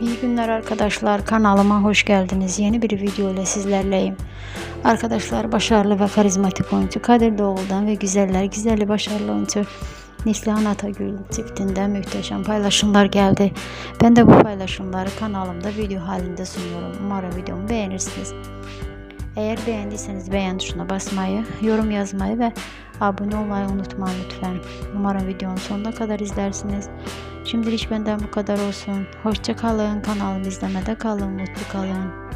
İyi günler arkadaşlar. Kanalıma hoş geldiniz. Yeni bir video ile sizlerleyim. Arkadaşlar başarılı ve karizmatik oyuncu Kadir Doğulu'dan ve güzeller güzeli başarılı oyuncu Neslihan Atagül çiftinden muhteşem paylaşımlar geldi. Ben de bu paylaşımları kanalımda video halinde sunuyorum. Umarım videomu beğenirsiniz. Eğer beğendiyseniz beğen tuşuna basmayı, yorum yazmayı ve abone olmayı unutmayın lütfen. Umarım videonun sonuna kadar izlersiniz. Şimdilik benden bu kadar olsun. Hoşça kalın. Kanalımı izlemede kalın. Mutlu kalın.